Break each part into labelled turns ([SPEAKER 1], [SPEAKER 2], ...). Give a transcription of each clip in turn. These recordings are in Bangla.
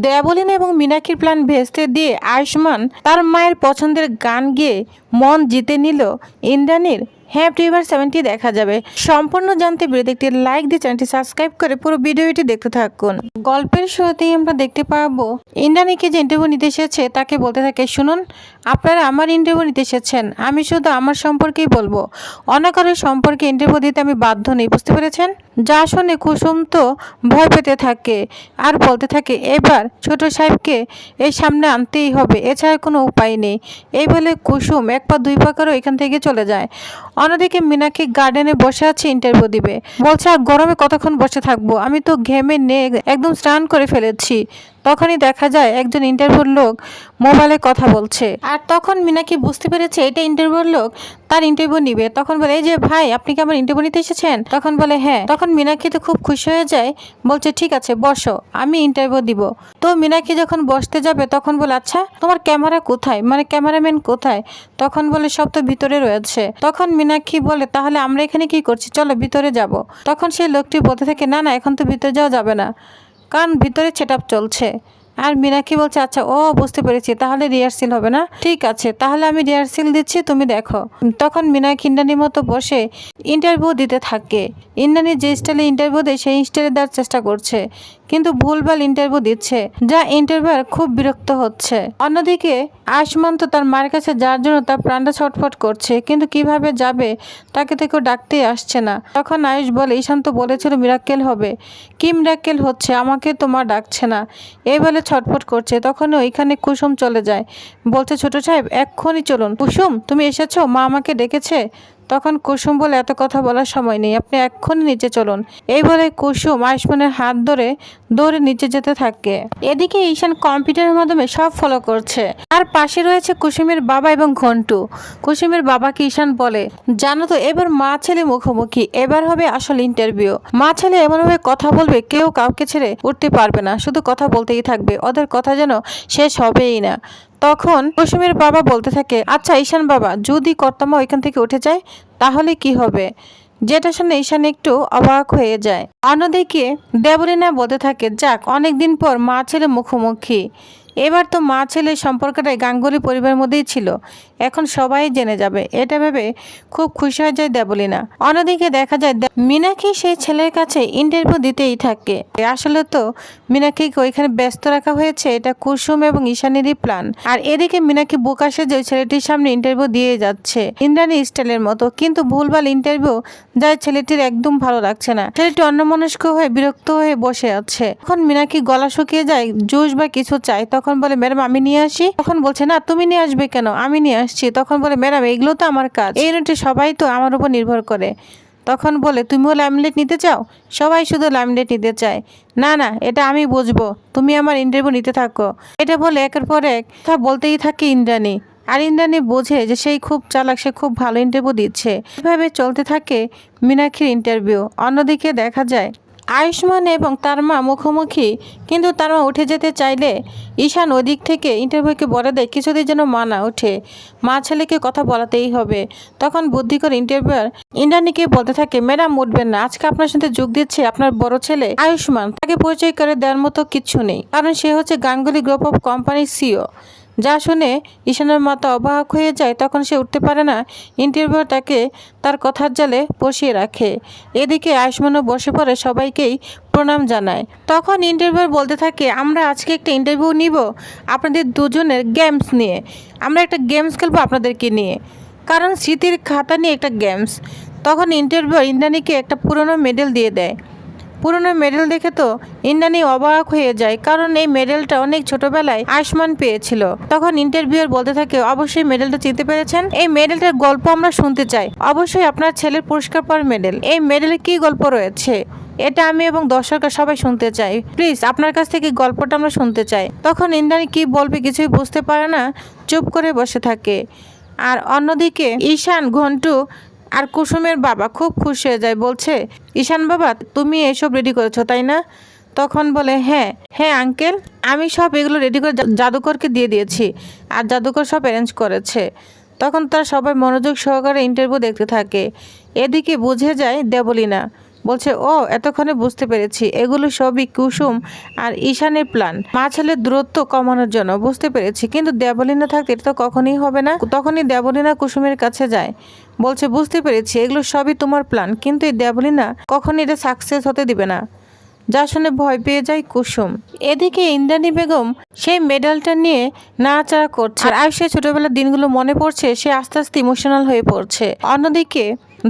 [SPEAKER 1] দেবলিনা এবং মিনাক্ষীর প্ল্যান ভেস্তে দিয়ে আয়ুষ্মান তার মায়ের পছন্দের গান গেয়ে মন জিতে নিল ইন্দ্রাণীর হ্যাঁ প্রিভার সেভেন্টি দেখা যাবে। সম্পূর্ণ জানতে বিরোধী একটি লাইক দিয়ে চ্যানেলটি সাবস্ক্রাইব করে পুরো ভিডিওটি দেখতে থাকুন। গল্পের শুরুতেই আমরা দেখতে পাবো, ইন্দ্রাণীকে যে ইন্টারভিউ নিতে এসেছে তাকে বলতে থাকে, শুনুন, আপনারা আমার ইন্টারভিউ নিতে এসেছেন। আমি শুধু আমার সম্পর্কেই বলব। অন্য কারোর সম্পর্কে ইন্টারভিউ দিতে আমি বাধ্য নেই, বুঝতে পেরেছেন? যা শুনে কুসুম তো ভয় পেতে থাকে আর বলতে থাকে, এবার ছোট সাহেবকে এই সামনে আনতেই হবে, এছাড়া কোনো উপায় নেই। এই বলে কুসুম এক পা দুই পা এখান থেকে চলে যায়। অন্যদিকে মিনাকে গার্ডেনে বসে আছে ইন্টারভিউ দিবে। বলছে, আর গরমে কতক্ষণ বসে থাকব? আমি তো ঘেমে নে, একদম স্নান করে ফেলেছি। তখনই দেখা যায় একজন ইন্টারভিউর লোক মোবাইলে কথা বলছে। আর তখন মিনাকি বুঝতে পেরেছে এটা ইন্টারভিউর লোক, তার ইন্টারভিউ নিবে। তখন বলে, এই যে ভাই, আপনি কি আমার ইন্টারভিউ নিতে এসেছেন? তখন বলে হ্যাঁ। তখন মিনাকি তো খুব খুশি হয়ে যায়, বলছে, ঠিক আছে, বসো, আমি ইন্টারভিউ দিব। তো মিনাকি যখন বসতে যাবে, তখন বলে আচ্ছা তোমার ক্যামেরা কোথায়? মানে ক্যামেরাম্যান কোথায়? তখন বলে, সব তো ভিতরে রয়েছে। তখন মিনাক্ষী বলে, তাহলে আমরা এখানে কি করছি? চলো, ভিতরে যাব। তখন সেই লোকটি বলতে থাকে, না না, এখন তো ভিতরে যাওয়া যাবে না। কারণ ভিতরে সেট চলছে। আর মিনাক্ষী বলছে আচ্ছা ও, বুঝতে পেরেছি, তাহলে রিহার্সেল হবে না? ঠিক আছে, তাহলে আমি রিহার্সেল দিচ্ছি, তুমি দেখো। তখন মিনাক্ষী ইন্দ্রানির মতো বসে ইন্টারভিউ দিতে থাকে। ইন্দ্রানি যে স্টাইলে ইন্টারভিউ দেয়, সেই স্টাইলে দেওয়ার চেষ্টা করছে, কিন্তু ভুলভাল ইন্টারভিউ দিচ্ছে, যা ইন্টারভিউয়ার খুব বিরক্ত হচ্ছে। অন্যদিকে আয়ুষ্মান তো তার মায়ের কাছে যার জন্য তার প্রাণটা ছটফট করছে, কিন্তু কীভাবে যাবে, তাকে তো কেউ ডাকতেই আসছে না। তখন আয়ুষ বলে ঈশান তো বলেছিল মিরাক্কেল হবে। কি মিরাক্কেল হচ্ছে? আমাকে তোমার ডাকছে না। এই বলে ছটফট করছে তখন ওইখানে কুসুম চলে যায়। বলছে, ছোট সাহেব, এক্ষুনি চলুন। কুসুম, তুমি এসেছ? মা আমাকে ডেকেছে? তখন কুসুম বলে, এত কথা বলার সময় নেই, আপনি এক্ষুনি নিচে চলুন। এই বলে কুসুম আয়ুষ্মানের হাত ধরে দৌড়ে নিচে যেতে থাকে। এদিকে ঈশান কম্পিউটারের মাধ্যমে সব ফলো করছে। আর পাশে রয়েছে কুসুমের বাবা এবং ঘন্টু। কুসুমের বাবাকে ঈশান বলে, জানো তো, এবার মা ছেলে মুখোমুখি, এবার হবে আসল ইন্টারভিউ মা ছেলে এমনভাবে কথা বলবে, কেউ কাউকে ছেড়ে উঠতে পারবে না, শুধু কথা বলতেই থাকবে, ওদের কথা যেন শেষ হবেই না। তখন কুসুমের বাবা বলতে থাকে আচ্ছা ঈশান বাবা, যদি কর্তামা ওইখান থেকে উঠে যায়, তাহলে কি হবে? যেটা শুনে ঈশান একটু অবাক হয়ে যায়। অন্যদিকে দেবরিনা বলতে থাকে, যাক, অনেকদিন পর মা ছেলে মুখোমুখি। এবার তো মা ছেলের সম্পর্কটাই গাঙ্গুলি পরিবারের মধ্যেই ছিল। এখন সবাই জেনে যাবে। এটা ভেবে খুব খুশি হয়ে যায় দেবলিনা। অন্যদিকে দেখা যায় মীনাক্ষী সেই ছেলের কাছে ইন্টারভিউ দিতেই থাকে। আসলে তো মীনাক্ষীকে ওইখানে ব্যস্ত রাখা হয়েছে। এটা কুসুম এবং ঈশানেরই প্ল্যান আর এদিকে মীনাক্ষী বুকাশে যে ওই ছেলেটির সামনে ইন্টারভিউ দিয়ে যাচ্ছে। ইন্দ্রাণী স্টাইলের মতো। কিন্তু ভুলভাল ইন্টারভিউ যার ছেলেটির একদম ভালো লাগছে না। ছেলেটি অন্যমনস্ক হয়ে বিরক্ত হয়ে বসে আছে। তখন মীনাক্ষী গলা শুকিয়ে যায়, জুস বা কিছু চাই তখন বলে, ম্যাডাম, আমি নিয়ে আসি? তখন বলছে, না, তুমি নিয়ে আসবে কেন? আমি নিয়ে আসছি। তখন বলে, ম্যাডাম, এগুলো তো আমার কাজ। এই ইউনিটে সবাই তো আমার উপর নির্ভর করে। তখন বলে তুমিও লাইমলাইট নিতে চাও? সবাই শুধু লাইমলাইট নিতে চায়। না না, এটা আমি বুঝব। তুমি আমার ইন্টারভিউ নিতে থাকো। এটা বলে একের পর এক কথা বলতেই থাকে ইন্দ্রাণী। আর ইন্দ্রাণী বোঝে যে সেই খুব চালাক, সে খুব ভালো ইন্টারভিউ দিচ্ছে। এভাবে চলতে থাকে মীনাক্ষীর ইন্টারভিউ অন্যদিকে দেখা যায় আয়ুষ্মান এবং তার মা মুখোমুখি। কিন্তু তার মা উঠে যেতে চাইলে ঈশান ওদিক থেকে ইন্টারভিউকে বলে দেয়, কিছুদিন যেন মা না ওঠে। মা ছেলেকে কথা বলাতেই হবে। তখন বুদ্ধি করে ইন্টারভিউয়ার ইন্দ্রাণীকে বলতে থাকে, ম্যাডাম, উঠবেন না। আজকে আপনার সাথে যোগ দিচ্ছে আপনার বড় ছেলে আয়ুষ্মান। তাকে পরিচয় করে দেওয়ার মতো কিচ্ছু নেই। কারণ সে হচ্ছে গাঙ্গুলি গ্রুপ অফ কোম্পানির সিও। যা শুনে ঈশানের মাথা অবাক হয়ে যায়, তখন সে উঠতে পারে না। ইন্টারভিউ তাকে তার কথার জালে বসিয়ে রাখে। এদিকে আয়ুষ্মানও বসে পড়ে সবাইকেই প্রণাম জানায়। তখন ইন্টারভিউ বলতে থাকে, আমরা আজকে একটা ইন্টারভিউ নিব আপনাদের দুজনের গেমস নিয়ে। আমরা একটা গেমস খেলব আপনাদেরকে নিয়ে। কারণ স্মৃতির খাতা নিয়ে একটা গেমস তখন ইন্টারভিউ ইন্দ্রাণীকে একটা পুরনো মেডেল দিয়ে দেয়। পুরনো মেডেল দেখে তো ইন্দ্রাণী অবাক হয়ে যায়, কারণ এই মেডেলটা অনেক ছোটবেলায় আয়ুষ্মান পেয়েছিল। তখন ইন্টারভিউয়ার বলতে থাকে, অবশ্যই মেডেলটা চিনতে পেরেছেন? এই মেডেলটার গল্প আমরা শুনতে চাই। অবশ্যই আপনার ছেলের পুরস্কার পাওয়ার মেডেল। এই মেডেলে কি গল্প রয়েছে? এটা আমি এবং দর্শকরা সবাই শুনতে চাই। প্লিজ, আপনার কাছ থেকে গল্পটা আমরা শুনতে চাই। তখন ইন্দ্রাণী কি বলবে কিছুই বুঝতে পারে না, চুপ করে বসে থাকে। আর অন্যদিকে ঈশান, ঘন্টু আর কুসুমের বাবা খুব খুশি হয়ে যায়, বলছে, ঈশান বাবা, তুমি এসব রেডি করেছ, তাই না? তখন বলে হ্যাঁ হ্যাঁ আঙ্কেল আমি সব এগুলো রেডি করে জাদুকরকে দিয়ে দিয়েছি আর জাদুকর সব অ্যারেঞ্জ করেছে। তখন তার সবাই মনোযোগ সহকারে ইন্টারভিউ দেখতে থাকে। এদিকে বুঝে যায় দেবলিনা বলছে, ও, এতক্ষণে বুঝতে পেরেছি। এগুলো সবই কুসুম আর ঈশানের প্ল্যান। মা ছেলের দূরত্ব কমানোর জন্য বুঝতে পেরেছি, কিন্তু দেবলীনা থাকতে এটা তো কখনই হবে না। তখনই দেবলীনা কুসুমের কাছে যায়। বলছে, বুঝতে পেরেছি, এগুলো সবই তোমার প্ল্যান, কিন্তু এই দেবলীনা কখনই এটা সাকসেস হতে দিবে না। যা শুনে ভয় পেয়ে যায় কুসুম। এদিকে ইন্দ্রাণী বেগম সেই মেডেলটা নিয়ে নাড়াচাড়া করছে। আর আয়ুষের ছোটবেলার দিনগুলো মনে পড়ছে, সে আস্তে আস্তে ইমোশনাল হয়ে পড়ছে। অন্যদিকে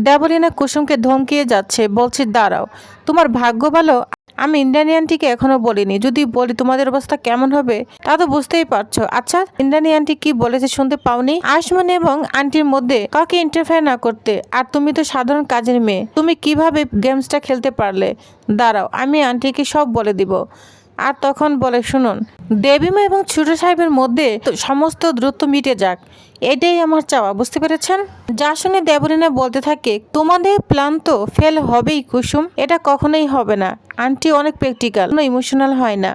[SPEAKER 1] দেবলীনা কুসুমকে ধমকিয়ে যাচ্ছে, বলছে, দাঁড়াও, তোমার ভাগ্য ভালো? আমি ইন্দ্রাণী আন্টিকে এখনও বলিনি। যদি বলি তোমাদের অবস্থা কেমন হবে, তা তো বুঝতেই পারছ। আচ্ছা ইন্দ্রাণী আন্টি কি বলেছে শুনতে পাওনি? আয়ুষ্মান এবং আন্টির মধ্যে কাউকে ইন্টারফেয়ার না করতে। আর তুমি তো সাধারণ কাজের মেয়ে। তুমি কীভাবে গেমসটা খেলতে পারলে? দাঁড়াও, আমি আন্টিকে সব বলে দিব। আর তখন বলে, শুনুন, দেবীমা এবং ছোট সাহেবের মধ্যে সমস্ত দ্রুত মিটে যাক। এটাই আমার চাওয়া, বুঝতে পেরেছেন? যা শুনে দেবরিনা বলতে থাকে, তোমাদের প্ল্যান তো ফেল হবেই কুসুম, এটা কখনোই হবে না। আন্টি অনেক প্র্যাকটিক্যাল কোনো ইমোশনাল হয় না।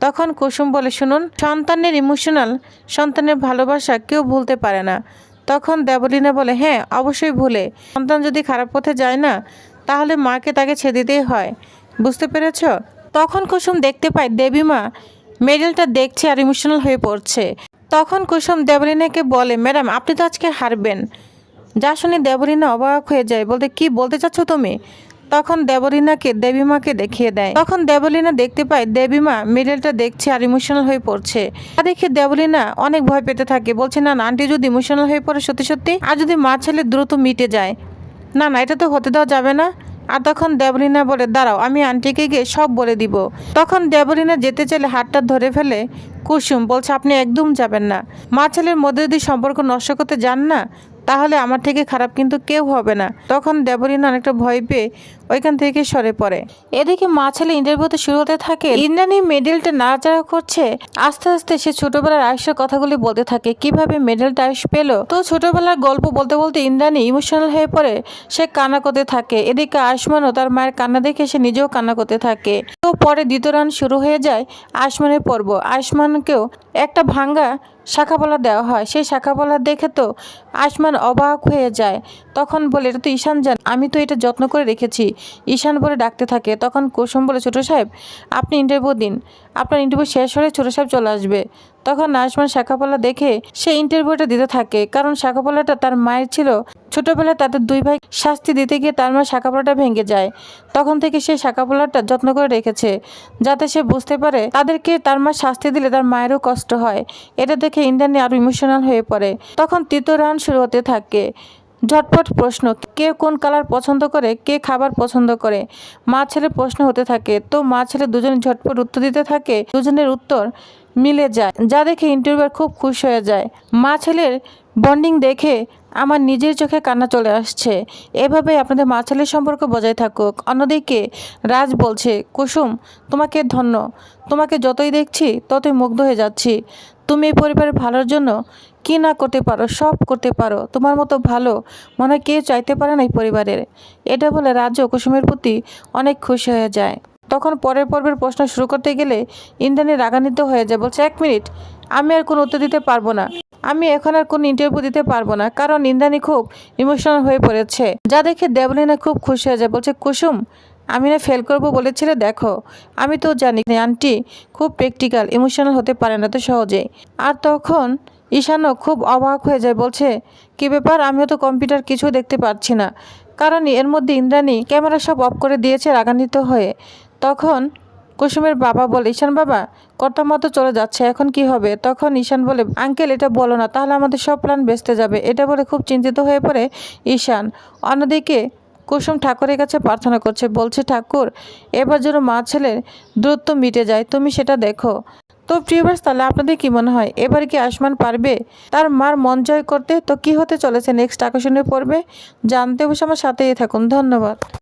[SPEAKER 1] তখন কুসুম বলে, শুনুন, সন্তানের ইমোশনাল সন্তানের ভালোবাসা কেউ ভুলতে পারে না। তখন দেবলিনা বলে হ্যাঁ অবশ্যই ভুলে। সন্তান যদি খারাপ পথে যায় না, তাহলে মাকে তাকে ছেড়ে দিতেই হয়। বুঝতে পেরেছ? তখন কুসুম দেখতে পায় দেবীমা, মেডেলটা দেখছে আর ইমোশনাল হয়ে পড়ছে। তখন কুসুম দেবলীনাকে বলে ম্যাডাম আপনি তো আজকে হারবেন। যা শুনে দেবলীনা অবাক হয়ে যায় বলতে কি বলতে চাচ্ছ তুমি? তখন দেবলীনাকে দেবীমাকে দেখিয়ে দেয়। তখন দেবলিনা দেখতে পায় দেবীমা মেডেলটা দেখছে আর ইমোশনাল হয়ে পড়ছে। তা দেখে দেবলিনা অনেক ভয় পেতে থাকে বলছে না, আন্টি যদি ইমোশনাল হয়ে পড়ে সত্যি সত্যি আর যদি মা ছেলে দ্রুত মিটে যায়? না না এটা তো হতে দেওয়া যাবে না। আর তখন দেবলিনা বলে, দাঁড়াও, আমি আন্টিকে গিয়ে সব বলে দিব। তখন দেবলীনা যেতে চাইলে হাতটা ধরে ফেলে, কুসুম, বলছে আপনি একদম যাবেন না। মা ছেলের মধ্যে যদি সম্পর্ক নষ্ট করতে যান না তাহলে আমার থেকে খারাপ কিন্তু কেউ হবে না। তখন দেবলীনা অনেকটা ভয় পেয়ে ওইখান থেকে সরে পড়ে। এদিকে মা ছেলে ইন্টারভিউতে শুরু হতে থাকে। ইন্দ্রাণী মেডেলটা নাড়াচাড়া করছে। আস্তে আস্তে সে ছোটবেলার আয়ুষের কথাগুলি বলতে থাকে। কীভাবে মেডেলটা আয়ুষ পেল? তো ছোটবেলার গল্প বলতে বলতে ইন্দ্রাণী ইমোশনাল হয়ে পড়ে। সে কান্না করতে থাকে। এদিকে আয়ুষ্মানও তার মায়ের কান্না দেখে সে নিজেও কান্না করতে থাকে। তো পরে দ্বিতীয় রান শুরু হয়ে যায় আয়ুষ্মানের পর্ব। আয়ুষ্মানকেও একটা ভাঙ্গা শাখাপলা দেওয়া হয়। সেই শাখাপলা দেখে তো আসমান অবাক হয়ে যায়। তখন বলে, এটা তো ঈশান জান, আমি তো এটা যত্ন করে রেখেছি। ঈশান বলে, ডাকতে থাকে। তখন কুসুম বলে, ছোট সাহেব, আপনি ইন্টারভিউ দিন। আপনার ইন্টারভিউ শেষ হলে ছোটো সাহেব চলে আসবে। তখন আয়ুষ্মান শাখাপলা দেখে সে ইন্টারভিউটা দিতে থাকে। কারণ শাখাপলাটা তার মায়ের ছিল। ছোটবেলায় তাদের দুই ভাই শাস্তি দিতে গিয়ে তার মা শাখাপলাটা ভেঙে যায়। তখন থেকে সে শাখাপলাটা যত্ন করে রেখেছে। যাতে সে বুঝতে পারে তাদেরকে তার মা শাস্তি দিলে তার মায়েরও কষ্ট হয়। এটা দেখে ইন্দ্রাণী আরও ইমোশনাল হয়ে পড়ে। তখন তৃতীয় রাউন্ড শুরু হতে থাকে। ঝটপট প্রশ্ন, কে কোন কালার পছন্দ করে, কে খাবার পছন্দ করে? মা ছেলে প্রশ্ন হতে থাকে, তো মা ছেলে দুজনে ঝটপট উত্তর দিতে থাকে, দুজনের উত্তর মিলে যায়, যা দেখে ইন্টারভিউয়ার খুব খুশি হয়ে যায়। মা ছেলের বন্ডিং দেখে আমার নিজের চোখে কান্না চলে আসছে। এভাবে আপনাদের মা ছেলের সম্পর্ক বজায় থাকুক। অন্যদিকে রাজ বলছে, কুসুম, তোমাকে ধন্য। তোমাকে যতই দেখছি, ততই মুগ্ধ হয়ে যাচ্ছি। তুমি এই পরিবারের ভালোর জন্য কি না করতে পারো, সব করতে পারো। তোমার মতো ভালো মনে হয় কেউ চাইতে পারে না এই পরিবারের। এটা বলে রাজ্য কুসুমের প্রতি অনেক খুশি হয়ে যায়। তখন পরের পর্বের প্রশ্ন শুরু করতে গেলে ইন্দ্রাণী রাগান্বিত হয়ে যায়, বলছে, এক মিনিট, আমি আর কোনো উত্তর দিতে পারব না। আমি এখন আর কোনো ইন্টারভিউ দিতে পারব না, কারণ ইন্দ্রাণী খুব ইমোশনাল হয়ে পড়েছে। যা দেখে দেবলীনা খুব খুশি হয়ে যায়, বলছে, কুসুম, আমি না ফেল করব বলেছিলে, দেখো, আমি তো জানি আন্টি খুব প্র্যাকটিক্যাল ইমোশনাল হতে পারে না তো সহজেই। আর তখন ঈশানও খুব অবাক হয়ে যায়, বলছে, কি ব্যাপার, আমিও তো কম্পিউটার কিছু দেখতে পাচ্ছি না। কারণ এর মধ্যে ইন্দ্রাণী ক্যামেরা সব অফ করে দিয়েছে রাগান্বিত হয়ে। তখন কুসুমের বাবা বলে, ঈশান বাবা কর্তা মতো চলে যাচ্ছে, এখন কি হবে? তখন ঈশান বলে, আঙ্কেল, এটা বলো না, তাহলে আমাদের সব প্ল্যান বেসতে যাবে। এটা বলে খুব চিন্তিত হয়ে পড়ে ঈশান। অন্যদিকে কুসুম ঠাকুরের কাছে প্রার্থনা করছে, বলছে, ঠাকুর, এবার যেন মা ছেলের দূরত্ব মিটে যায়, তুমি সেটা দেখো। তো প্রিয়বাস তাহলে আপনাদের কি মনে হয়, এবার কি আসমান পারবে? তার মার মন জয় করতে তো কি হতে চলেছে নেক্সট আকর্ষণীয় পর্বে জানতে অবশ্য আমার সাথেই থাকুন, ধন্যবাদ।